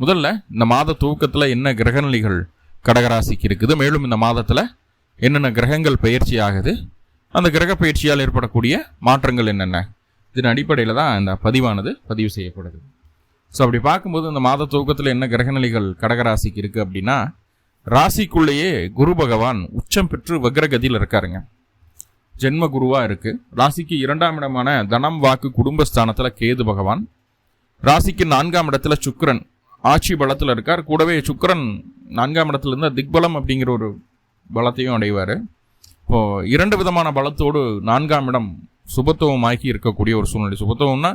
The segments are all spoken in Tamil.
முதல்ல இந்த மாத துவக்கத்தில் என்ன கிரகநிலைகள் கடகராசிக்கு இருக்குது மேலும் இந்த மாதத்தில் என்னென்ன கிரகங்கள் பயிற்சி ஆகுது அந்த கிரக பயிற்சியால் ஏற்படக்கூடிய மாற்றங்கள் என்னென்ன? இதன் அடிப்படையில் தான் இந்த பதிவானது பதிவு செய்யப்படுது. ஸோ அப்படி பார்க்கும்போது இந்த மாத துவக்கத்தில் என்ன கிரகநிலைகள் கடகராசிக்கு இருக்குது அப்படின்னா ராசிக்குள்ளேயே குரு பகவான் உச்சம் பெற்று வக்ரகதியில் இருக்காருங்க. ஜென்ம குருவாக இருக்குது ராசிக்கு இரண்டாம் இடமான தனம் வாக்கு குடும்பஸ்தானத்தில் கேது பகவான். ராசிக்கு நான்காம் இடத்துல சுக்கரன். ஆட்சி பலத்தில் இருக்கார். கூடவே சுக்கரன் நான்காம் இடத்துல இருந்தால் திக்பலம் அப்படிங்கிற ஒரு பலத்தையும் அடைவார். இப்போது இரண்டு விதமான பலத்தோடு நான்காம் இடம் சுபத்துவமாக்கி இருக்கக்கூடிய ஒரு சூழ்நிலை. சுபத்துவம்னா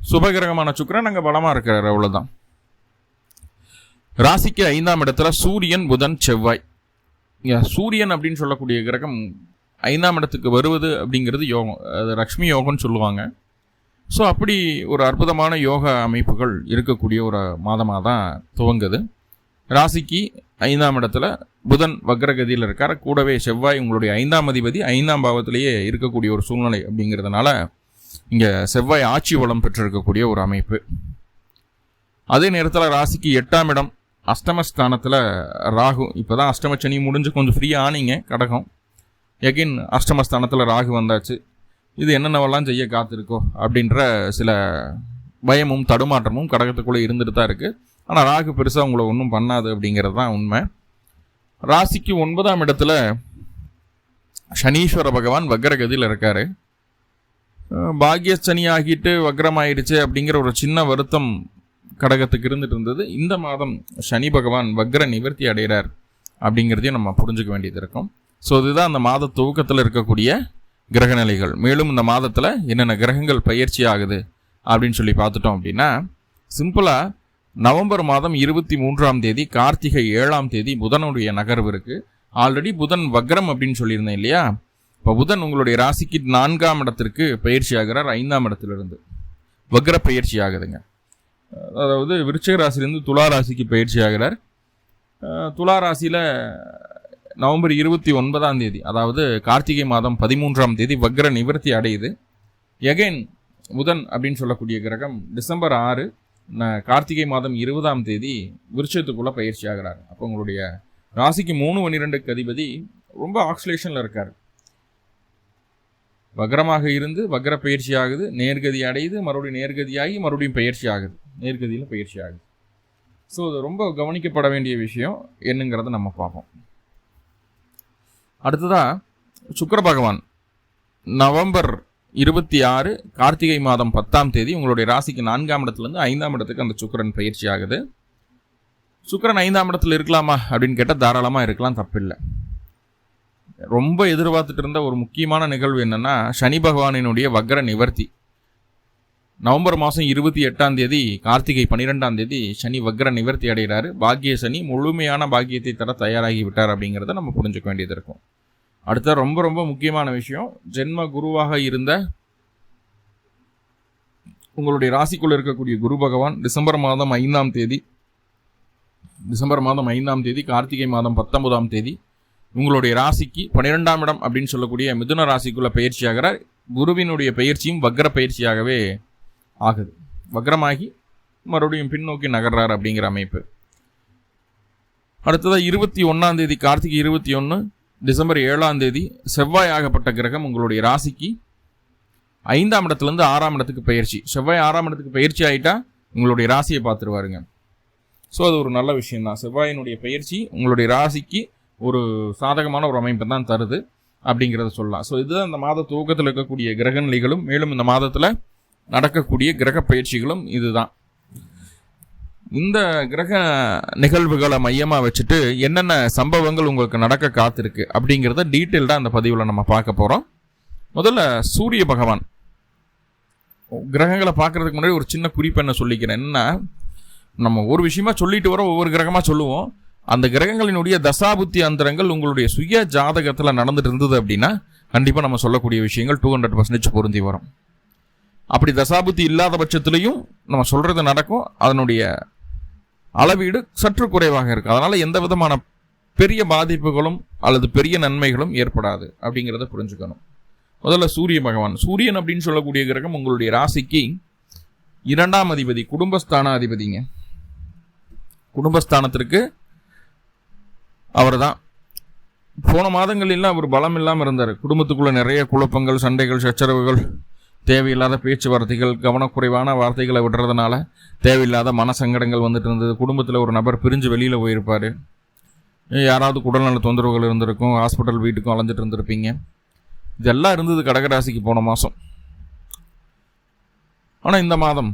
சுபகிரகமான சுக்கரன் அங்கே பலமாக இருக்கிறார் அவ்வளோதான் ராசிக்கு ஐந்தாம் இடத்துல சூரியன் புதன் செவ்வாய். சூரியன் அப்படின்னு சொல்லக்கூடிய கிரகம் ஐந்தாம் இடத்துக்கு வருவது அப்படிங்கிறது யோகம் அது லக்ஷ்மி யோகம்னு சொல்லுவாங்க. ஸோ அப்படி ஒரு அற்புதமான யோக அமைப்புகள் இருக்கக்கூடிய ஒரு மாதமாக தான் துவங்குது. ராசிக்கு ஐந்தாம் இடத்துல புதன் வக்ரகதியில் இருக்கார். கூடவே செவ்வாய் உங்களுடைய ஐந்தாம் அதிபதி ஐந்தாம் பாவத்திலேயே இருக்கக்கூடிய ஒரு சூழ்நிலை அப்படிங்கிறதுனால இங்கே செவ்வாய் ஆட்சி வளம் பெற்றிருக்கக்கூடிய ஒரு அமைப்பு. அதே நேரத்தில் ராசிக்கு எட்டாம் இடம் அஷ்டமஸ்தானத்தில் ராகு. இப்போ தான் அஷ்டம முடிஞ்சு கொஞ்சம் ஃப்ரீயாக ஆனீங்க கடகம். எகின் அஷ்டமஸ்தானத்தில் ராகு வந்தாச்சு. இது என்னென்னவெல்லாம் செய்ய காத்திருக்கோ அப்படின்ற சில பயமும் தடுமாற்றமும் கடகத்துக்குள்ளே இருந்துட்டு தான் இருக்குது ஆனால் ராகு பெருசாக உங்களை ஒன்றும் பண்ணாது அப்படிங்கிறது தான் உண்மை. ராசிக்கு ஒன்பதாம் இடத்துல சனீஸ்வர பகவான் வக்ரகதியில் இருக்கார். பாக்யசனி ஆகிட்டு வக்ரமாயிடுச்சு அப்படிங்கிற ஒரு சின்ன வருத்தம் கடகத்துக்கு இருந்துட்டு இருந்தது. இந்த மாதம் சனி பகவான் வக்ர நிவர்த்தி அடைகிறார் அப்படிங்கிறதையும் நம்ம புரிஞ்சுக்க வேண்டியது இருக்கும். ஸோ இதுதான் அந்த மாத துவக்கத்தில் இருக்கக்கூடிய கிரகநிலைகள். மேலும் இந்த மாதத்தில் என்னென்ன கிரகங்கள் பயிற்சி ஆகுது அப்படின்னு சொல்லி பார்த்துட்டோம் அப்படின்னா சிம்பிளாக நவம்பர் மாதம் இருபத்தி மூன்றாம் தேதி கார்த்திகை ஏழாம் தேதி புதனுடைய நகர்வு இருக்குது ஆல்ரெடி புதன் வக்ரம் அப்படின்னு சொல்லியிருந்தேன் இல்லையா? இப்போ புதன் உங்களுடைய ராசிக்கு நான்காம் இடத்திற்கு பயிற்சி ஆகிறார் ஐந்தாம் இடத்திலிருந்து. வக்ர பயிற்சி ஆகுதுங்க. அதாவது விருச்சிக ராசிலேருந்து துலா ராசிக்கு பயிற்சி ஆகிறார். துலா ராசியில் நவம்பர் இருபத்தி ஒன்பதாம் தேதி அதாவது கார்த்திகை மாதம் பதிமூன்றாம் தேதி வக்ர நிவர்த்தி அடையுது. எகைன் புதன் அப்படின்னு சொல்லக்கூடிய கிரகம் டிசம்பர் ஆறு கார்த்திகை மாதம் இருபதாம் தேதி விருட்சத்துக்குள்ளே பயிற்சி ஆகிறார். அப்போ உங்களுடைய ராசிக்கு மூணு பன்னிரெண்டுக்கு அதிபதி ரொம்ப ஆக்சிலேஷனில் இருக்கார். வக்ரமாக இருந்து வக்ர பயிற்சி ஆகுது நேர்கதி அடையுது மறுபடியும் நேர்கதியாகி மறுபடியும் பயிற்சி ஆகுது. நேர்கதியில் பயிற்சி ஆகுது. ஸோ அது ரொம்ப கவனிக்கப்பட வேண்டிய விஷயம் என்னங்கிறத நம்ம பார்ப்போம். அடுத்ததாக சுக்கர பகவான். நவம்பர் இருபத்தி ஆறு கார்த்திகை மாதம் பத்தாம் தேதி உங்களுடைய ராசிக்கு நான்காம் இடத்துலேருந்து ஐந்தாம் இடத்துக்கு அந்த சுக்கரன் பயிற்சி ஆகுது. சுக்கரன் ஐந்தாம் இடத்துல இருக்கலாமா அப்படின்னு கேட்டால் தாராளமாக இருக்கலாம் தப்பில்லை. ரொம்ப எதிர்பார்த்துட்டு இருந்த ஒரு முக்கியமான நிகழ்வு என்னென்னா சனி பகவானினுடைய வக்ர நிவர்த்தி. நவம்பர் மாதம் இருபத்தி எட்டாம் தேதி கார்த்திகை பன்னிரெண்டாம் தேதி சனி வக்ர நிவர்த்தி அடைகிறாரு. பாக்கிய சனி முழுமையான பாக்கியத்தை தர தயாராகி விட்டார் அப்படிங்கிறத நம்ம புரிஞ்சுக்க வேண்டியது இருக்கும். அடுத்த ரொம்ப ரொம்ப முக்கியமான விஷயம் ஜென்ம குருவாக இருந்த உங்களுடைய ராசிக்குள் இருக்கக்கூடிய குரு பகவான் டிசம்பர் மாதம் ஐந்தாம் தேதி டிசம்பர் மாதம் ஐந்தாம் தேதி கார்த்திகை மாதம் பத்தொன்பதாம் தேதி உங்களுடைய ராசிக்கு பன்னிரெண்டாம் இடம் அப்படின்னு சொல்லக்கூடிய மிதுன ராசிக்குள்ள பயிற்சியாகிறார். குருவினுடைய பயிற்சியும் வக்ர பயிற்சியாகவே ஆகுது. வக்ரமாகி மறுபடியும் பின்னோக்கி நகர்றார் அப்படிங்கிற அமைப்பு. அடுத்ததாக இருபத்தி ஒன்றாம் தேதி கார்த்திகை இருபத்தி ஒன்று டிசம்பர் ஏழாம் தேதி செவ்வாய் ஆகப்பட்ட கிரகம் உங்களுடைய ராசிக்கு ஐந்தாம் இடத்துலேருந்து ஆறாம் இடத்துக்கு பயிற்சி. செவ்வாய் ஆறாம் இடத்துக்கு பயிற்சி ஆகிட்டா உங்களுடைய ராசியை பார்த்துருவாருங்க. ஸோ அது ஒரு நல்ல விஷயந்தான் செவ்வாயினுடைய பயிற்சி உங்களுடைய ராசிக்கு ஒரு சாதகமான ஒரு அமைப்பை தான் தருது அப்படிங்கிறத சொல்லலாம். ஸோ இதுதான் இந்த மாத துவக்கத்தில் இருக்கக்கூடிய கிரகநிலைகளும் மேலும் இந்த மாதத்தில் நடக்கக்கூடிய கிரக பயிற்சிகளும் இதுதான். இந்த கிரக நிகழ்வுகளை மையமாக வச்சுட்டு என்னென்ன சம்பவங்கள் உங்களுக்கு நடக்க காத்திருக்கு அப்படிங்கிறத டீட்டெயில்டாக அந்த பதிவில் நம்ம பார்க்க போகிறோம் முதல்ல சூரிய பகவான். கிரகங்களை பார்க்கறதுக்கு முன்னாடி ஒரு சின்ன குறிப்பு என்ன சொல்லிக்கிறேன்? என்ன நம்ம ஒரு விஷயமா சொல்லிட்டு வரோம் ஒவ்வொரு கிரகமாக சொல்லுவோம். அந்த கிரகங்களினுடைய தசாபுத்தி அந்தரங்கள் உங்களுடைய சுய ஜாதகத்தில் நடந்துட்டு இருந்தது அப்படின்னா கண்டிப்பாக நம்ம சொல்லக்கூடிய விஷயங்கள் டூ ஹண்ட்ரட் பர்சன்டேஜ் பொருந்தி வரும். அப்படி தசாபுத்தி இல்லாத பட்சத்துலையும் நம்ம சொல்கிறது நடக்கும். அதனுடைய அளவீடு சற்று குறைவாக இருக்குது அதனால் எந்த விதமான பெரிய பாதிப்புகளும் அல்லது பெரிய நன்மைகளும் ஏற்படாது அப்படிங்கிறத புரிஞ்சுக்கணும். முதல்ல சூரிய பகவான். சூரியன் அப்படின்னு சொல்லக்கூடிய கிரகம் உங்களுடைய ராசிக்கு இரண்டாம் அதிபதி குடும்பஸ்தான அதிபதிங்க குடும்பஸ்தானத்திற்கு அவர் தான் போன மாதங்களில் அவர் பலம் இல்லாமல் இருந்தார். குடும்பத்துக்குள்ளே நிறைய குழப்பங்கள் சண்டைகள் சச்சரவுகள் தேவையில்லாத பேச்சுவார்த்தைகள் கவனக்குறைவான வார்த்தைகளை விடுறதுனால தேவையில்லாத மன சங்கடங்கள் வந்துட்டு இருந்தது. குடும்பத்தில் ஒரு நபர் பிரிஞ்சு வெளியில் போயிருப்பார். யாராவது உடல்நல தொந்தரவுகள் இருந்திருக்கும் ஹாஸ்பிட்டல் வீட்டுக்கும் அலைஞ்சிட்டு இருந்திருப்பீங்க. இதெல்லாம் இருந்தது கடகராசிக்கு போன மாதம் ஆனால் இந்த மாதம்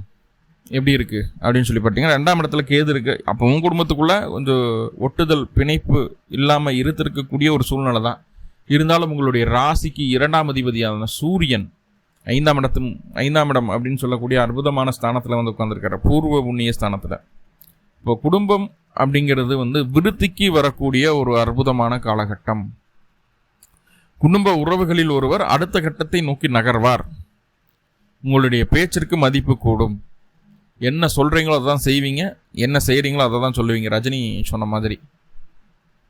எப்படி இருக்குது அப்படின்னு சொல்லி பார்த்தீங்கன்னா ரெண்டாம் இடத்துல கேது இருக்குது அப்போ உன் குடும்பத்துக்குள்ளே கொஞ்சம் ஒட்டுதல் பிணைப்பு இல்லாமல் இருத்திருக்கக்கூடிய ஒரு சூழ்நிலை தான் இருந்தாலும் உங்களுடைய ராசிக்கு இரண்டாம் அதிபதியான சூரியன் ஐந்தாம் இடத்தும் ஐந்தாம் இடம் அப்படின்னு சொல்லக்கூடிய அற்புதமான ஸ்தானத்தில் வந்து உட்காந்துருக்காரு பூர்வ புண்ணிய ஸ்தானத்தில். இப்போ குடும்பம் அப்படிங்கிறது வந்து விருத்திக்கு வரக்கூடிய ஒரு அற்புதமான காலகட்டம். குடும்ப உறவுகளில் ஒருவர் அடுத்த கட்டத்தை நோக்கி நகர்வார். உங்களுடைய பேச்சிற்கு மதிப்பு கூடும். என்ன சொல்கிறீங்களோ அதை தான் செய்வீங்க என்ன செய்கிறீங்களோ அதை தான் சொல்லுவீங்க. ரஜினி சொன்ன மாதிரி.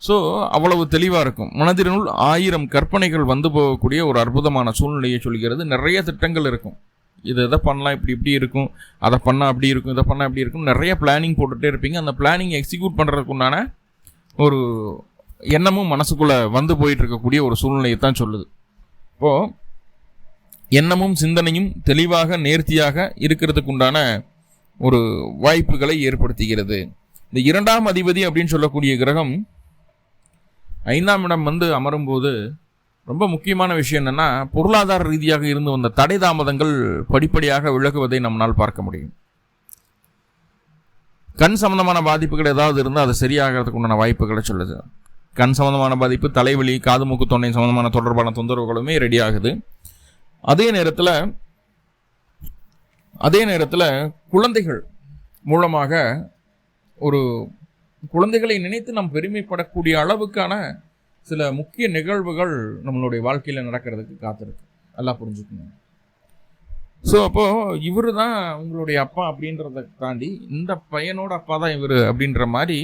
ஸோ அவ்வளவு தெளிவாக இருக்கும். மனதினுள் ஆயிரம் கற்பனைகள் வந்து போகக்கூடிய ஒரு அற்புதமான சூழ்நிலையை சொல்கிறது. நிறைய திட்டங்கள் இருக்கும். இது எதை பண்ணலாம் இப்படி இப்படி இருக்கும். அதை பண்ணால் அப்படி இருக்கும் இதை பண்ணால் இப்படி இருக்கும். நிறைய பிளானிங் போட்டுகிட்டே இருப்பீங்க. அந்த பிளானிங் எக்ஸிக்யூட் பண்ணுறதுக்குண்டான ஒரு எண்ணமும் மனசுக்குள்ளே வந்து போயிட்டு இருக்கக்கூடிய ஒரு சூழ்நிலையை தான் சொல்லுது. இப்போது எண்ணமும் சிந்தனையும் தெளிவாக நேர்த்தியாக இருக்கிறதுக்கு உண்டான ஒரு வாய்ப்புகளை ஏற்படுத்துகிறது. இந்த இரண்டாம் அதிபதி அப்படின்னு சொல்லக்கூடிய கிரகம் ஐந்தாம் இடம் வந்து அமரும்போது ரொம்ப முக்கியமான விஷயம் என்னென்னா பொருளாதார ரீதியாக இருந்து வந்த தடை தாமதங்கள் படிப்படியாக விலகுவதை நம்மளால் பார்க்க முடியும். கண் சம்பந்தமான பாதிப்புகள் ஏதாவது இருந்தால் அது சரியாகிறதுக்கு உண்டான வாய்ப்புகளை சொல்லுது. கண் சம்பந்தமான பாதிப்பு தலைவலி காது மூக்கு தொண்டை சம்பந்தமான தொடர்பான தொந்தரவுகளுமே ரெடி ஆகுது. அதே நேரத்தில் அதே நேரத்தில் குழந்தைகள் மூலமாக ஒரு குழந்தைகளை நினைத்து நாம் பெருமைப்படக்கூடிய அளவுக்கான சில முக்கிய நிகழ்வுகள் நம்மளுடைய வாழ்க்கையில் நடக்கிறதுக்கு காத்திருக்கு. நல்லா புரிஞ்சுக்கணும் ஸோ அப்போது இவர் தான் உங்களுடைய அப்பா அப்படின்றத தாண்டி இந்த பையனோட அப்பா தான் இவர் அப்படின்ற மாதிரி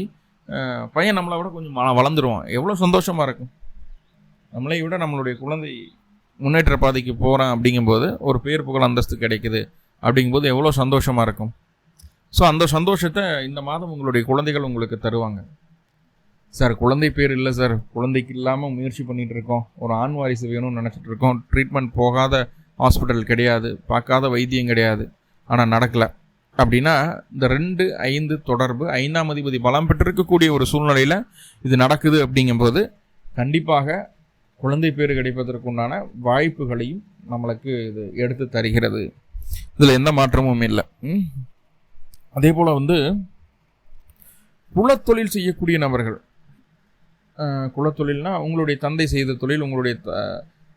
பையன் நம்மளை விட கொஞ்சம் வளர்ந்துருவான். எவ்வளோ சந்தோஷமாக இருக்கும். நம்மளை விட நம்மளுடைய குழந்தை முன்னேற்ற பாதைக்கு போகிறான் அப்படிங்கும்போது ஒரு பேர் புகழ் அந்தஸ்து கிடைக்குது. அப்படிங்கும்போது எவ்வளோ சந்தோஷமாக இருக்கும். ஸோ அந்த சந்தோஷத்தை இந்த மாதம் உங்களுடைய குழந்தைகள் உங்களுக்கு தருவாங்க. சார் குழந்தை பேர் இல்லை சார் குழந்தைக்கு இல்லாமல் முயற்சி பண்ணிகிட்டு இருக்கோம். ஒரு ஆண் வாரிசு வேணும்னு நினச்சிட்டு இருக்கோம். ட்ரீட்மெண்ட் போகாத ஹாஸ்பிட்டல் கிடையாது. பார்க்காத வைத்தியம் கிடையாது. ஆனால் நடக்கலை. அப்படின்னா இந்த ரெண்டு ஐந்து தொடர்பு ஐந்தாம் அதிபதி பலம் பெற்றிருக்கக்கூடிய ஒரு சூழ்நிலையில் இது நடக்குது அப்படிங்கும்போது கண்டிப்பாக குழந்தை பேர் கிடைப்பதற்குண்டான வாய்ப்புகளையும் நம்மளுக்கு இது எடுத்து தருகிறது. இதில் எந்த மாற்றமும் இல்லை. அதே போல் வந்து குலத்தொழில் செய்யக்கூடிய நபர்கள் குலத்தொழில்னா உங்களுடைய தந்தை செய்த தொழில் உங்களுடைய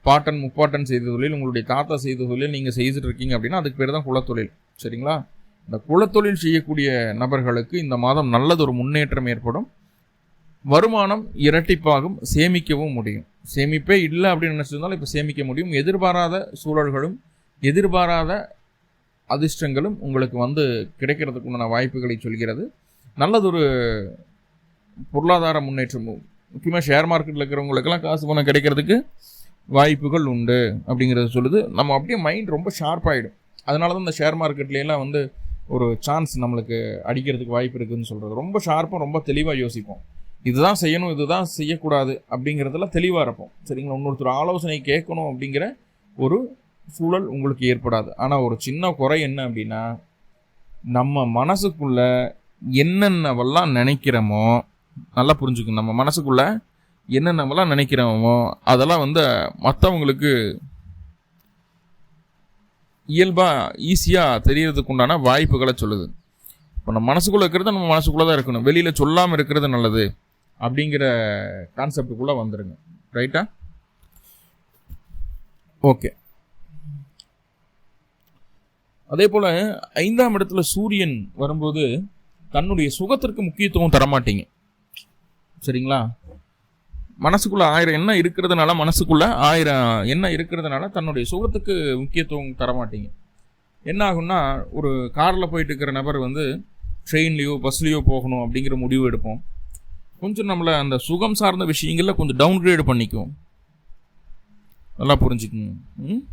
பாட்டன் முப்பாட்டன் செய்த தொழில் உங்களுடைய தாத்தா செய்த தொழில் நீங்கள் செய்துட்டு இருக்கீங்க அப்படின்னா அதுக்கு பேர் தான் குலத்தொழில். சரிங்களா? இந்த குலத்தொழில் செய்யக்கூடிய நபர்களுக்கு இந்த மாதம் நல்லதொரு முன்னேற்றம் ஏற்படும். வருமானம் இரட்டிப்பாகும் சேமிக்கவும் முடியும். சேமிப்பே இல்லை அப்படின்னு நினச்சிருந்தாலும் இப்போ சேமிக்க முடியும். எதிர்பாராத சூழல்களும் எதிர்பாராத அதிர்ஷ்டங்களும் உங்களுக்கு வந்து கிடைக்கிறதுக்கு உண்டான வாய்ப்புகளை சொல்கிறது. நல்லதொரு பொருளாதார முன்னேற்றமும் முக்கியமாக ஷேர் மார்க்கெட்டில் இருக்கிறவங்களுக்கெல்லாம் காசு பணம் கிடைக்கிறதுக்கு வாய்ப்புகள் உண்டு அப்படிங்கிறத சொல்லுது. நம்ம அப்படியே மைண்ட் ரொம்ப ஷார்ப்பாகிடும் அதனால தான் இந்த ஷேர் மார்க்கெட்லாம் வந்து ஒரு சான்ஸ் நம்மளுக்கு அடிக்கிறதுக்கு வாய்ப்பு இருக்குதுன்னு சொல்கிறது ரொம்ப ஷார்ப்பாக ரொம்ப தெளிவாக யோசிப்போம். இதுதான் செய்யணும் இதுதான் செய்யக்கூடாது அப்படிங்கிறதுல தெளிவாக இருப்போம். சரிங்களா? இன்னொருத்தர் ஆலோசனை கேட்கணும் அப்படிங்கிற ஒரு சூழல் உங்களுக்கு ஏற்படாது. ஆனால் ஒரு சின்ன குறை என்ன அப்படின்னா நம்ம மனசுக்குள்ள என்னென்னவெல்லாம் நினைக்கிறோமோ நல்லா புரிஞ்சுக்கணும் நம்ம மனசுக்குள்ள என்னென்னவெல்லாம் நினைக்கிறோமோ அதெல்லாம் வந்து மற்றவங்களுக்கு இயல்பாக ஈஸியாக தெரியறதுக்கு உண்டான வாய்ப்புகளை சொல்லுது. இப்போ நம்ம மனசுக்குள்ளே இருக்கிறது நம்ம மனசுக்குள்ளே தான் இருக்கணும். வெளியில் சொல்லாமல் இருக்கிறது நல்லது அப்படிங்கிற கான்செப்டுக்குள்ளே வந்துடுங்க ரைட்டா ஓகே அதே போல் ஐந்தாம் இடத்துல சூரியன் வரும்போது தன்னுடைய சுகத்திற்கு முக்கியத்துவம் தரமாட்டீங்க. சரிங்களா? மனசுக்குள்ள ஆயிரம் என்ன இருக்கிறதுனால மனசுக்குள்ள ஆயிரம் என்ன இருக்கிறதுனால தன்னுடைய சுகத்துக்கு முக்கியத்துவம் தரமாட்டீங்க. என்ன ஆகும்னா ஒரு காரில் போயிட்டு இருக்கிற நபர் வந்து ட்ரெயின்லேயோ பஸ்லேயோ போகணும் அப்படிங்கிற முடிவு எடுப்போம். கொஞ்சம் நம்மளை அந்த சுகம் சார்ந்த விஷயங்களில் கொஞ்சம் டவுன்கிரேட் பண்ணிக்குவோம். நல்லா புரிஞ்சுக்குங்க. ம்?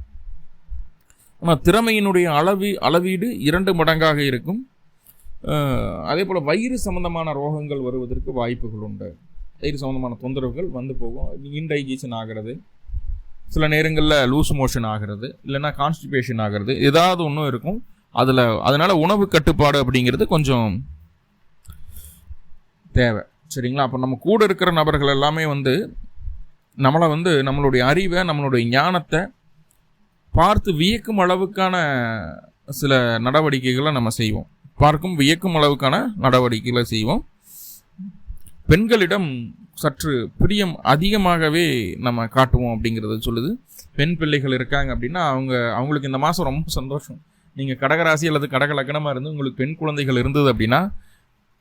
ஆனால் திறமையினுடைய அளவி அளவீடு இரண்டு மடங்காக இருக்கும். அதே போல் வயிறு சம்பந்தமான ரோகங்கள் வருவதற்கு வாய்ப்புகள் உண்டு. வயிறு சம்பந்தமான தொந்தரவுகள் வந்து போகும். இன்டைஜஷன் ஆகிறது. சில நேரங்களில் லூஸ் மோஷன் ஆகிறது. இல்லைன்னா கான்ஸ்டிபேஷன் ஆகிறது. ஏதாவது ஒன்றும் இருக்கும். அதில் அதனால் உணவு கட்டுப்பாடு அப்படிங்கிறது கொஞ்சம் தேவை. சரிங்களா? அப்போ நம்ம கூட இருக்கிற நபர்கள் எல்லாமே வந்து நம்மளை வந்து நம்மளுடைய அறிவை நம்மளுடைய ஞானத்தை பார்த்து வியக்கும் அளவுக்கான சில நடவடிக்கைகளை நம்ம செய்வோம். பார்க்கும் வியக்கும் அளவுக்கான நடவடிக்கைகளை செய்வோம். பெண்களிடம் சற்று பிரியம் அதிகமாகவே நம்ம காட்டுவோம் அப்படிங்கிறத சொல்லுது. பெண் பிள்ளைகள் இருக்காங்க அப்படின்னா அவங்க அவங்களுக்கு இந்த மாதம் ரொம்ப சந்தோஷம். நீங்கள் கடகராசி அல்லது கடக லக்கணமாக இருந்து உங்களுக்கு பெண் குழந்தைகள் இருந்தது அப்படின்னா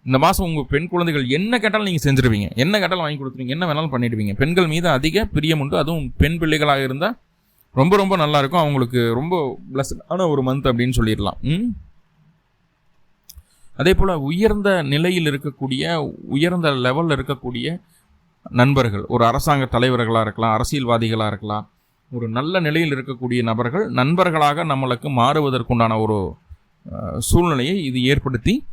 இந்த மாதம் உங்கள் பெண் குழந்தைகள் என்ன கேட்டாலும் நீங்கள் செஞ்சுருவீங்க. என்ன கேட்டாலும் வாங்கி கொடுத்துருவீங்க. என்ன வேணாலும் பண்ணிடுவீங்க. பெண்கள் மீது அதிக பிரியம் உண்டு. அதுவும் பெண் பிள்ளைகளாக இருந்தால் ரொம்ப ரொம்ப நல்லா இருக்கும் அவங்களுக்கு ரொம்ப பிளஸ்டான ஒரு மந்த் அப்படின்னு சொல்லிடலாம். அதே போல் உயர்ந்த நிலையில் இருக்கக்கூடிய உயர்ந்த லெவலில் இருக்கக்கூடிய நண்பர்கள் ஒரு அரசாங்க தலைவர்களாக இருக்கலாம் அரசியல்வாதிகளாக இருக்கலாம் ஒரு நல்ல நிலையில் இருக்கக்கூடிய நபர்கள் நண்பர்களாக நம்மளுக்கு மாறுவதற்குண்டான ஒரு சூழ்நிலையை இது ஏற்படுத்தி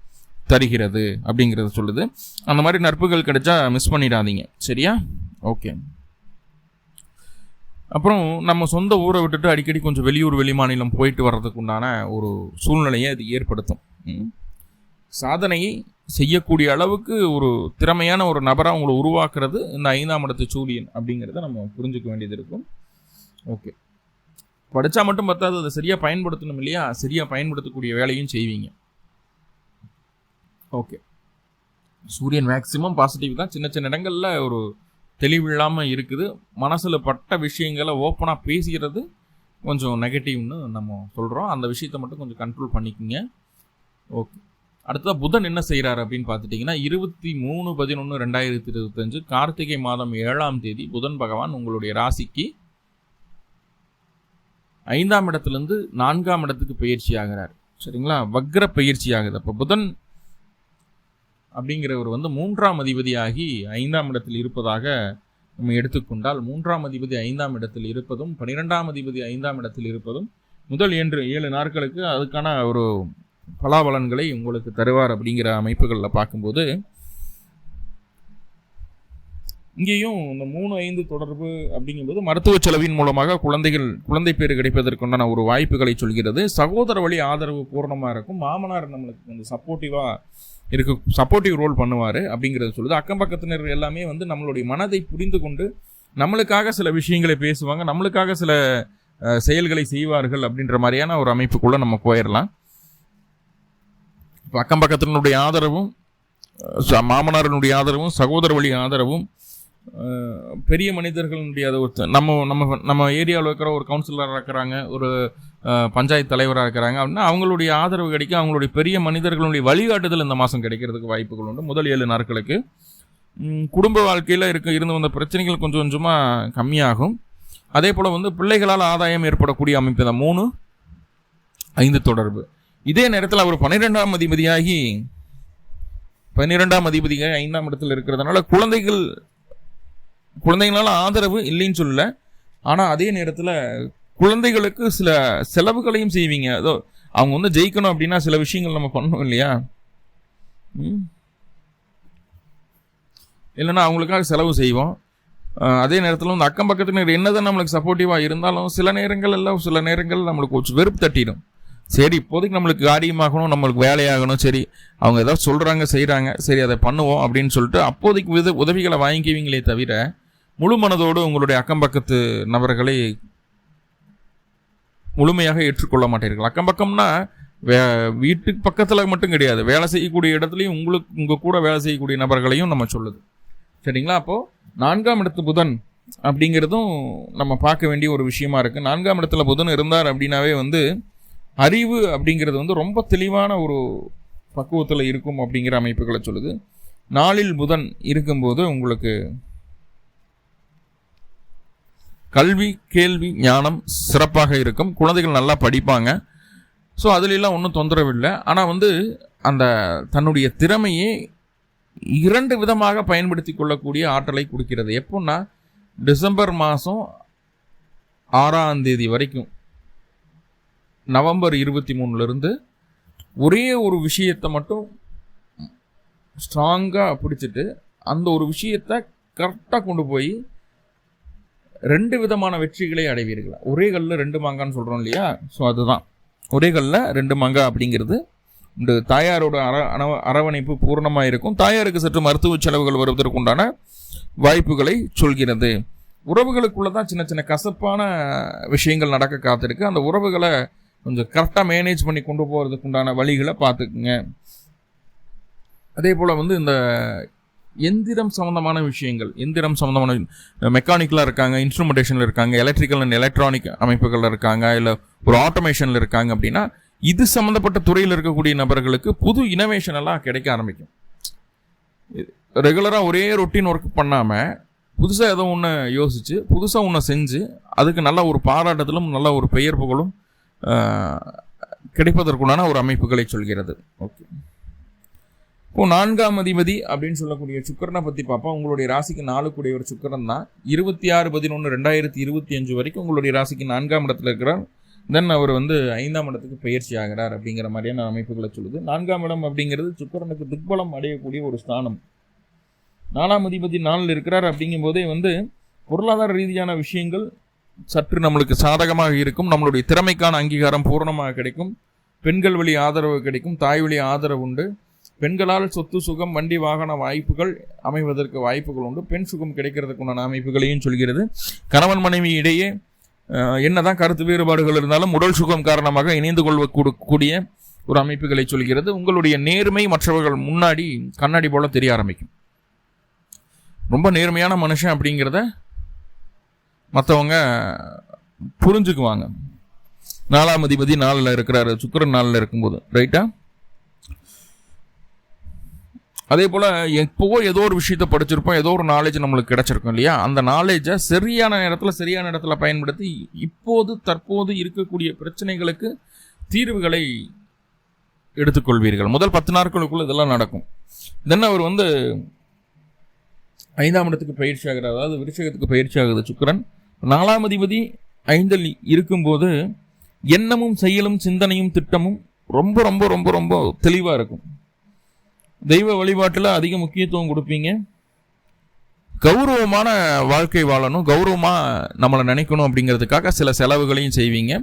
தருகிறது அப்படிங்கிறத சொல்லுது. அந்த மாதிரி நட்புகள் கிடைச்சா மிஸ் பண்ணிடாதீங்க. சரியா? ஓகே. அப்புறம் நம்ம சொந்த ஊரை விட்டுட்டு அடிக்கடி கொஞ்சம் வெளியூர் வெளிமாநிலம் போயிட்டு வர்றதுக்கு உண்டான ஒரு சூழ்நிலையை அது ஏற்படுத்தும். சாதனையை செய்யக்கூடிய அளவுக்கு ஒரு திறமையான ஒரு நபராக அவங்கள உருவாக்குறது இந்த ஐந்தாம் இடத்து சூரியன் அப்படிங்கிறத நம்ம புரிஞ்சுக்க வேண்டியது இருக்கும். ஓகே. படித்தா மட்டும் பத்தாது அதை சரியாக பயன்படுத்தணும் இல்லையா? சரியாக பயன்படுத்தக்கூடிய வேலையும் செய்வீங்க. ஓகே. சூரியன் மேக்சிமம் பாசிட்டிவ் தான். சின்ன சின்ன இடங்களில் ஒரு தெளிவில்லாமல் இருக்குது. மனசில் பட்ட விஷயங்களை ஓப்பனாக பேசிக்கிறது கொஞ்சம் நெகட்டிவ்னு நம்ம சொல்கிறோம் அந்த விஷயத்தை மட்டும் கொஞ்சம் கண்ட்ரோல் பண்ணிக்கோங்க. ஓகே அடுத்ததாக புதன் என்ன செய்கிறாரு அப்படின்னு பார்த்துட்டிங்கன்னா இருபத்தி மூணு பதினொன்று ரெண்டாயிரத்தி இருபத்தஞ்சு கார்த்திகை மாதம் ஏழாம் தேதி புதன் பகவான் உங்களுடைய ராசிக்கு ஐந்தாம் இடத்துலேருந்து நான்காம் இடத்துக்கு பயிற்சி ஆகிறார். சரிங்களா? வக்ர பயிற்சி ஆகுது. அப்போ புதன் அப்படிங்கிறவர் வந்து மூன்றாம் அதிபதியாகி ஐந்தாம் இடத்தில் இருப்பதாக நம்ம எடுத்துக்கொண்டால் மூன்றாம் அதிபதி ஐந்தாம் இடத்தில் இருப்பதும் பன்னிரெண்டாம் அதிபதி ஐந்தாம் இடத்தில் இருப்பதும் முதல் என்று ஏழு நாட்களுக்கு அதுக்கான ஒரு பலாபலன்களை உங்களுக்கு தருவார் அப்படிங்கிற அமைப்புகளில் பார்க்கும்போது இங்கேயும் இந்த மூணு ஐந்து தொடர்பு அப்படிங்கும்போது மருத்துவ செலவின் மூலமாக குழந்தைகள் குழந்தை பேர் கிடைப்பதற்குண்டான ஒரு வாய்ப்புகளை சொல்கிறது. சகோதர வழி ஆதரவு பூர்ணமாக இருக்கும். மாமனார் நம்மளுக்கு கொஞ்சம் சப்போர்ட்டிவாக இருக்க சப்போர்ட்டிவ் ரோல் பண்ணுவார் அப்படிங்கிறத சொல்லுது. அக்கம் பக்கத்தினர் எல்லாமே வந்து நம்மளுடைய மனதை புரிந்து கொண்டு நம்மளுக்காக சில விஷயங்களை பேசுவாங்க. நம்மளுக்காக சில செயல்களை செய்வார்கள் அப்படின்ற மாதிரியான ஒரு அமைப்புக்குள்ளே நம்ம போயிடலாம் இப்போ அக்கம் பக்கத்தினுடைய ஆதரவும் மாமனாரனுடைய மாமனாரினுடைய ஆதரவும் சகோதர வழி ஆதரவும் பெரிய மனிதர்களுடைய அது ஒரு நம்ம நம்ம நம்ம ஏரியாவில் இருக்கிற ஒரு கவுன்சிலராக இருக்கிறாங்க ஒரு பஞ்சாயத்து தலைவராக இருக்கிறாங்க அப்படின்னா அவங்களுடைய ஆதரவு கிடைக்க அவங்களுடைய பெரிய மனிதர்களுடைய வழிகாட்டுதல் இந்த மாதம் கிடைக்கிறதுக்கு வாய்ப்புகள் உண்டு. முதல் ஏழு நாட்களுக்கு. குடும்ப வாழ்க்கையில் இருக்க இருந்து வந்த பிரச்சனைகள் கொஞ்சம் கொஞ்சமாக கம்மியாகும். அதே போல் வந்து பிள்ளைகளால் ஆதாயம் ஏற்படக்கூடிய அமைப்பு தான். மூணு ஐந்து தொடர்பு. இதே நேரத்தில் அவர் பன்னிரெண்டாம் அதிபதியாகி பன்னிரெண்டாம் அதிபதியாக ஐந்தாம் இடத்தில் இருக்கிறதுனால குழந்தைகள் குழந்தைங்களால ஆதரவு இல்லைன்னு சொல்லல. ஆனால் அதே நேரத்தில் குழந்தைகளுக்கு சில செலவுகளையும் செய்வீங்க. அதோ அவங்க வந்து ஜெயிக்கணும் அப்படின்னா சில விஷயங்கள் நம்ம பண்ணணும் இல்லையா? ம். இல்லைன்னா அவங்களுக்காக செலவு செய்வோம். அதே நேரத்தில் வந்து அக்கம் பக்கத்தினர் என்னதான் நம்மளுக்கு சப்போர்ட்டிவாக இருந்தாலும் சில நேரங்கள் எல்லாம் சில நேரங்கள் நம்மளுக்கு வெறுப்பு தட்டிடும். சரி இப்போதைக்கு நம்மளுக்கு காரியமாகணும் நம்மளுக்கு வேலையாகணும் சரி அவங்க ஏதாவது சொல்கிறாங்க செய்கிறாங்க சரி அதை பண்ணுவோம் அப்படின்னு சொல்லிட்டு அப்போதைக்கு வித உதவிகளை வாங்கிக்குவீங்களே தவிர முழு மனதோடு உங்களுடைய அக்கம் பக்கத்து நபர்களை முழுமையாக ஏற்றுக்கொள்ள மாட்டீர்கள். அக்கம் பக்கம்னா வே வீட்டுக்கு பக்கத்தில் மட்டும் கிடையாது. வேலை செய்யக்கூடிய இடத்துலையும் உங்களுக்கு உங்கள் கூட வேலை செய்யக்கூடிய நபர்களையும் நம்ம சொல்லுது. சரிங்களா? அப்போது நான்காம் இடத்து புதன் அப்படிங்கிறதும் நம்ம பார்க்க வேண்டிய ஒரு விஷயமா இருக்குது நான்காம் இடத்துல புதன் இருந்தார் அப்படின்னாவே வந்து அறிவு அப்படிங்கிறது வந்து ரொம்ப தெளிவான ஒரு பக்குவத்தில் இருக்கும் அப்படிங்கிற அமைப்புகளை சொல்லுது. நாளில் புதன் இருக்கும்போது உங்களுக்கு கல்வி கேள்வி ஞானம் சிறப்பாக இருக்கும். குழந்தைகள் நல்லா படிப்பாங்க. ஸோ அதுலெல்லாம் ஒன்றும் தொந்தரவு இல்லை ஆனால் வந்து அந்த தன்னுடைய திறமையை இரண்டு விதமாக பயன்படுத்தி கொள்ளக்கூடிய ஆற்றலை கொடுக்கிறது. எப்போன்னா டிசம்பர் மாதம் ஆறாம் தேதி வரைக்கும் நவம்பர் இருபத்தி மூணுலேருந்து ஒரே ஒரு விஷயத்தை மட்டும் ஸ்ட்ராங்காக பிடிச்சிட்டு அந்த ஒரு விஷயத்தை கரெக்டாக கொண்டு போய் ரெண்டு விதமான வெற்றிகளை அடைவீர்கள். ஒரே கல்லில் ரெண்டு மாங்கான்னு சொல்கிறோம் இல்லையா? ஸோ அதுதான். ஒரே கல்லில் ரெண்டு மாங்காய் அப்படிங்கிறது இந்த தாயாரோட அர அணவ- அரவணைப்பு பூர்ணமாக இருக்கும். தாயாருக்கு சற்று மருத்துவ செலவுகள் வருவதற்குண்டான வாய்ப்புகளை சொல்கிறது. உறவுகளுக்குள்ள தான் சின்ன சின்ன கசப்பான விஷயங்கள் நடக்க காத்திருக்கு. அந்த உறவுகளை கொஞ்சம் கரெக்டாக மேனேஜ் பண்ணி கொண்டு போகிறதுக்கு உண்டான வழிகளை பார்த்துக்குங்க. அதே போல் வந்து இந்த எந்திரம் சம்மந்தமான விஷயங்கள் எந்திரம் சம்மந்தமான மெக்கானிக்கலாக இருக்காங்க இன்ஸ்ட்ருமெண்டேஷனில் இருக்காங்க எலக்ட்ரிக்கல் அண்ட் எலக்ட்ரானிக் அமைப்புகளில் இருக்காங்க இல்லை ஒரு ஆட்டோமேஷனில் இருக்காங்க அப்படின்னா இது சம்மந்தப்பட்ட துறையில் இருக்கக்கூடிய நபர்களுக்கு புது இனோவேஷன் எல்லாம் கிடைக்க ஆரம்பிக்கும். ரெகுலராக ஒரே ரொட்டீன் ஒர்க் பண்ணாமல் புதுசாக ஏதோ ஒன்று யோசித்து புதுசாக ஒன்று செஞ்சு அதுக்கு நல்ல ஒரு பாராட்டத்திலும் நல்ல ஒரு பெயர் புகழும் கிடைப்பதற்குண்டான ஒரு அமைப்புகளை சொல்கிறது. ஓகே. இப்போ நான்காம் அதிபதி அப்படின்னு சொல்லக்கூடிய சுக்கரனை பற்றி பார்ப்போம். உங்களுடைய ராசிக்கு நாலு ஒரு சுக்கரன் தான். இருபத்தி ஆறு பதினொன்று ரெண்டாயிரத்தி இருபத்தி அஞ்சு வரைக்கும் உங்களுடைய ராசிக்கு நான்காம் இடத்துல இருக்கிறார். தென் அவர் வந்து ஐந்தாம் இடத்துக்கு பயிற்சி ஆகிறார் அப்படிங்கிற மாதிரியான அமைப்புகளை சொல்லுது. நான்காம் இடம் அப்படிங்கிறது சுக்கரனுக்கு துக்பலம் அடையக்கூடிய ஒரு ஸ்தானம். நாலாம் அதிபதி நாளில் இருக்கிறார் அப்படிங்கும்போதே வந்து பொருளாதார ரீதியான விஷயங்கள் சற்று நம்மளுக்கு சாதகமாக இருக்கும். நம்மளுடைய திறமைக்கான அங்கீகாரம் பூரணமாக கிடைக்கும். பெண்கள் வழி ஆதரவு கிடைக்கும். தாய் வழி ஆதரவு உண்டு. பெண்களால் சொத்து சுகம் வண்டி வாகன வாய்ப்புகள் அமைவதற்கு வாய்ப்புகள் உண்டு. பெண் சுகம் கிடைக்கிறதுக்குண்டான அமைப்புகளையும் சொல்கிறது. கணவன் மனைவி இடையே என்னதான் கருத்து வேறுபாடுகள் இருந்தாலும் உடல் சுகம் காரணமாக இணைந்து கொள்வ ஒரு அமைப்புகளை சொல்கிறது. உங்களுடைய நேர்மை மற்றவர்கள் முன்னாடி கண்ணாடி போல தெரிய ஆரம்பிக்கும். ரொம்ப நேர்மையான மனுஷன் அப்படிங்கிறத மற்றவங்க புரிஞ்சுக்குவாங்க. நாலாம் அதிபதி நாளில் இருக்கிறாரு. சுக்கரன் நாளில் இருக்கும்போது. ரைட்டா அதே போல் எப்போவோ ஏதோ ஒரு விஷயத்தை படிச்சிருப்போம் ஏதோ ஒரு நாலேஜ் நம்மளுக்கு கிடைச்சிருக்கும் இல்லையா? அந்த நாலேஜை சரியான நேரத்தில் சரியான இடத்துல பயன்படுத்தி இப்போது தற்போது இருக்கக்கூடிய பிரச்சனைகளுக்கு தீர்வுகளை எடுத்துக்கொள்வீர்கள். முதல் பத்து நாட்களுக்குள்ள இதெல்லாம் நடக்கும். தென் அவர் வந்து ஐந்தாம் இடத்துக்கு பயிற்சி ஆகிறார். அதாவது விருஷகத்துக்கு பயிற்சி ஆகுது சுக்கரன். நாலாம் அதிபதி ஐந்தில் இருக்கும்போது எண்ணமும் செயலும் சிந்தனையும் திட்டமும் ரொம்ப ரொம்ப ரொம்ப ரொம்ப தெளிவாக இருக்கும். தெய்வ வழிபாட்டில் அதிக முக்கியத்துவம் கொடுப்பீங்க. கௌரவமான வாழ்க்கை வாழணும். கௌரவமாக நம்மளை நினைக்கணும் அப்படிங்கிறதுக்காக சில செலவுகளையும் செய்வீங்க.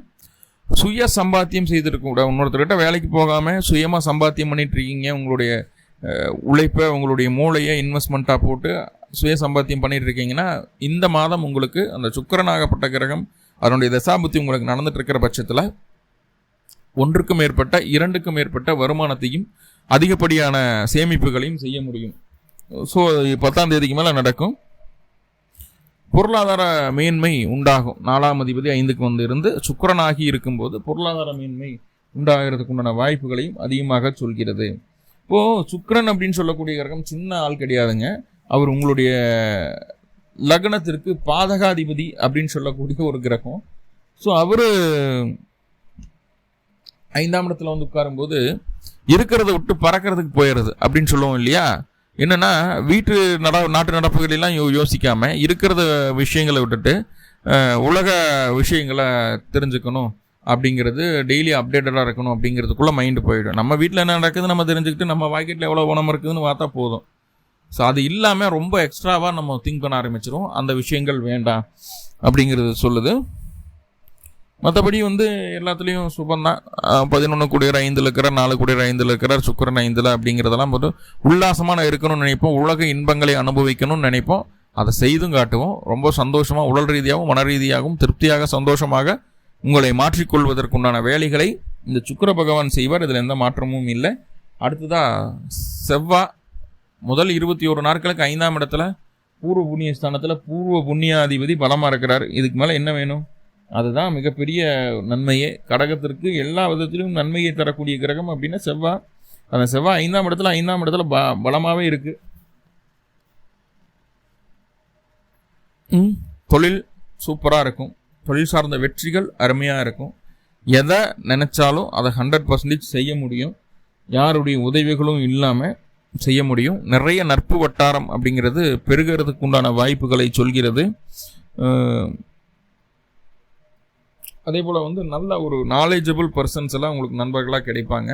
சுய சம்பாத்தியம் செய்திருக்க கூட இன்னொருத்தர்கிட்ட வேலைக்கு போகாமல் சுயமாக சம்பாத்தியம் பண்ணிகிட்ருக்கீங்க உங்களுடைய உழைப்பை உங்களுடைய மூளையை இன்வெஸ்ட்மெண்ட்டாக போட்டு சுய சம்பாத்தியம் பண்ணிகிட்ருக்கீங்கன்னா இந்த மாதம் உங்களுக்கு அந்த சுக்கரனாகப்பட்ட கிரகம் அதனுடைய தசாபுத்தி உங்களுக்கு நடந்துட்டு இருக்கிற பட்சத்தில் ஒன்றுக்கும் மேற்பட்ட இரண்டுக்கும் மேற்பட்ட வருமானத்தையும் அதிகப்படியான சேமிப்புகளையும் செய்ய முடியும். ஸோ பத்தாம் தேதிக்கு மேலே நடக்கும். பொருளாதார மேன்மை உண்டாகும். நாலாம் அதிபதி ஐந்துக்கு வந்து இருந்து சுக்கரனாகி இருக்கும்போது பொருளாதார மேன்மை உண்டாகிறதுக்கு உண்டான வாய்ப்புகளையும் அதிகமாக சொல்கிறது. இப்போது சுக்கரன் அப்படின்னு சொல்லக்கூடிய கிரகம் சின்ன ஆள் கிடையாதுங்க. அவர் உங்களுடைய லக்னத்திற்கு பாதகாதிபதி அப்படின்னு சொல்லக்கூடிய ஒரு கிரகம். ஸோ அவர் ஐந்தாம் இடத்துல வந்து உட்காரும்போது இருக்கிறத விட்டு பறக்கிறதுக்கு போயிடுறது அப்படின்னு சொல்லுவோம் இல்லையா? என்னென்னா வீட்டு நட நாட்டு நடப்புகளெல்லாம் யோ யோசிக்காமல் இருக்கிறத விஷயங்களை விட்டுட்டு உலக விஷயங்களை தெரிஞ்சுக்கணும் அப்படிங்கிறது டெய்லி அப்டேட்டடாக இருக்கணும் அப்படிங்கிறதுக்குள்ளே மைண்டு போயிடும். நம்ம வீட்டில் என்ன நடக்குது நம்ம தெரிஞ்சுக்கிட்டு நம்ம வாக்கெட்டில் எவ்வளோ உணவு இருக்குதுன்னு பார்த்தா போதும். ஸோ அது இல்லாமல் ரொம்ப எக்ஸ்ட்ராவாக நம்ம திங்க் பண்ண ஆரம்பிச்சிரும் அந்த விஷயங்கள் வேண்டாம் அப்படிங்கிறது சொல்லுது. மற்றபடி வந்து எல்லாத்துலேயும் சுபந்தான் பதினொன்று கூடியர் ஐந்தில் இருக்கிறார் நாலு கூடியர் ஐந்தில் இருக்கிறார் சுக்கரன் ஐந்தில் அப்படிங்கிறதெல்லாம் வந்து உல்லாசமாக இருக்கணும்னு நினைப்போம். உலக இன்பங்களை அனுபவிக்கணும்னு நினைப்போம். அதை செய்தும் காட்டுவோம். ரொம்ப சந்தோஷமாக உடல் ரீதியாகவும் மன ரீதியாகவும் திருப்தியாக சந்தோஷமாக உங்களை மாற்றிக்கொள்வதற்குண்டான வேலைகளை இந்த சுக்கிர பகவான் செய்வார். இதில் எந்த மாற்றமும் இல்லை. அடுத்ததாக செவ்வாய் முதல் இருபத்தி ஒரு நாட்களுக்கு ஐந்தாம் இடத்துல பூர்வ புண்ணிய ஸ்தானத்தில் பூர்வ புண்ணியாதிபதி பலமாக இருக்கிறார். இதுக்கு மேலே என்ன வேணும்? அதுதான் மிகப்பெரிய நன்மையே. கடகத்திற்கு எல்லா விதத்திலும் நன்மையை தரக்கூடிய கிரகம் அப்படின்னா செவ்வாய் அந்த செவ்வாய் ஐந்தாம் இடத்துல ஐந்தாம் இடத்துல ப பலமாகவே இருக்குது தொழில் சூப்பராக இருக்கும். தொழில் சார்ந்த வெற்றிகள் அருமையாக இருக்கும். எதை நினச்சாலும் அதை ஹண்ட்ரட் பர்சன்டேஜ் செய்ய முடியும். யாருடைய உதவிகளும் இல்லாமல் செய்ய முடியும். நிறைய நட்பு வட்டாரம் அப்படிங்கிறது பெருகிறதுக்கு உண்டான வாய்ப்புகளை சொல்கிறது. அதே போல் வந்து நல்ல ஒரு நாலேஜபிள் பர்சன்ஸ் எல்லாம் உங்களுக்கு நண்பர்களாக கிடைப்பாங்க.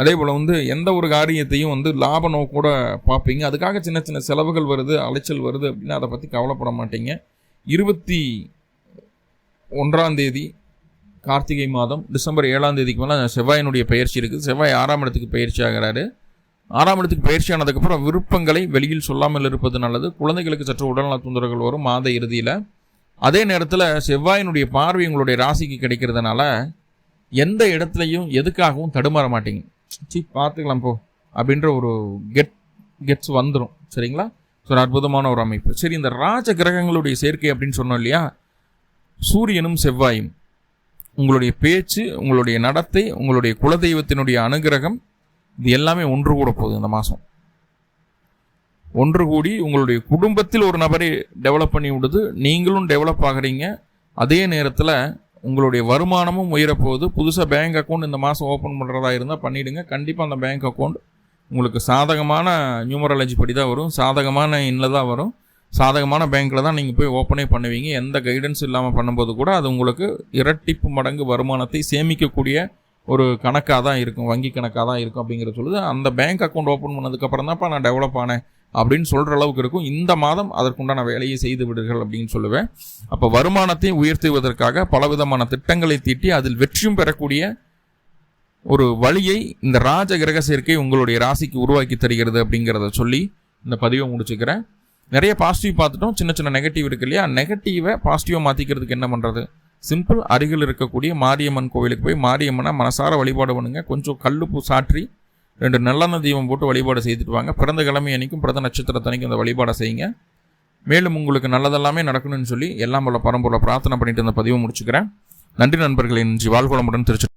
அதே போல் வந்து எந்த ஒரு காரியத்தையும் வந்து லாப நோக்கூட பார்ப்பீங்க. அதுக்காக சின்ன சின்ன செலவுகள் வருது அலைச்சல் வருது அப்படின்னா அதை பற்றி கவலைப்பட மாட்டீங்க. இருபத்தி ஒன்றாம் தேதி கார்த்திகை மாதம் டிசம்பர் ஏழாம் தேதிக்கு மேலே செவ்வாயினுடைய பயிற்சி இருக்குது செவ்வாய் ஆறாம் இடத்துக்கு பயிற்சி ஆகிறாரு. ஆறாம் இடத்துக்கு பயிற்சி ஆனதுக்கப்புறம் விருப்பங்களை வெளியில் சொல்லாமல் இருப்பது நல்லது. குழந்தைகளுக்கு சற்று உடல்நல தொந்தரவுகள் வரும். மாத இறுதியில் அதே நேரத்தில் செவ்வாயினுடைய பார்வை உங்களுடைய ராசிக்கு கிடைக்கிறதுனால எந்த இடத்துலையும் எதுக்காகவும் தடுமாற மாட்டீங்க. சி பார்த்துக்கலாம் போ அப்படின்ற ஒரு கெட் கெட்ஸ் வந்துடும் சரிங்களா? ஸோ ஒரு அற்புதமான ஒரு அமைப்பு. சரி இந்த ராஜ கிரகங்களுடைய சேர்க்கை அப்படின்னு சொன்னோம் இல்லையா? சூரியனும் செவ்வாயும். உங்களுடைய பேச்சு உங்களுடைய நடத்தை உங்களுடைய குலதெய்வத்தினுடைய அனுகிரகம் இது எல்லாமே ஒன்று கூட போகுது இந்த மாதம் ஒன்று கூடி உங்களுடைய குடும்பத்தில் ஒரு நபரை டெவலப் பண்ணி விடுது. நீங்களும் டெவலப் ஆகுறீங்க. அதே நேரத்தில் உங்களுடைய வருமானமும் உயரப்போகுது. புதுசாக பேங்க் அக்கௌண்ட் இந்த மாதம் ஓப்பன் பண்ணுறதா இருந்தால் பண்ணிவிடுங்க கண்டிப்பாக அந்த பேங்க் அக்கௌண்ட் உங்களுக்கு சாதகமான நியூமராலஜி படி தான் வரும். சாதகமான இன்னில் தான் வரும். சாதகமான பேங்க்கில் தான் நீங்கள் போய் ஓப்பனே பண்ணுவீங்க. எந்த கைடன்ஸ் இல்லாமல் பண்ணும்போது கூட அது உங்களுக்கு இரட்டிப்பு மடங்கு வருமானத்தை சேமிக்கக்கூடிய ஒரு கணக்காக தான் இருக்கும். வங்கி கணக்காக தான் இருக்கும் அப்படிங்கிற சொல்லுது. அந்த பேங்க் அக்கௌண்ட் ஓப்பன் பண்ணதுக்கப்புறம் தான்ப்பா நான் டெவலப் ஆனேன். அப்படின்னு சொல்கிற அளவுக்கு இருக்கும். இந்த மாதம் அதற்குண்டான வேலையை செய்து விடுங்கள் அப்படின்னு சொல்லுவேன். அப்போ வருமானத்தை உயர்த்துவதற்காக பலவிதமான திட்டங்களை தீட்டி அதில் வெற்றியும் பெறக்கூடிய ஒரு வழியை இந்த ராஜ கிரக சேர்க்கை உங்களுடைய ராசிக்கு உருவாக்கி தருகிறது அப்படிங்கிறத சொல்லி இந்த பதிவை முடிச்சுக்கிறேன். நிறைய பாசிட்டிவ் பார்த்துட்டோம். சின்ன சின்ன நெகட்டிவ் இருக்கு இல்லையா? நெகட்டிவை பாசிட்டிவாக மாற்றிக்கிறதுக்கு என்ன பண்ணுறது சிம்பிள் அருகில் இருக்கக்கூடிய மாரியம்மன் கோவிலுக்கு போய் மாரியம்மனை மனசார வழிபாடு பண்ணுங்க. கொஞ்சம் கல்லுப்பு சாற்றி ரெண்டு நல்லெண்ணெய் தீபம் போட்டு வழிபாடு செய்துட்டு வாங்க. பிறந்த கிழமை அன்னைக்கும் பிறந்த நட்சத்திரத்தன்னைக்கும் அந்த வழிபாடை செய்யுங்க. மேலும் உங்களுக்கு நல்லதெல்லாமே நடக்கணும்னு சொல்லி எல்லாம் போல பரம்பொருளை பிரார்த்தனை பண்ணிட்டு இந்த பதிவை முடிச்சுக்கிறேன். நன்றி நண்பர்களின் வாழ்குளமுடன் திருச்சி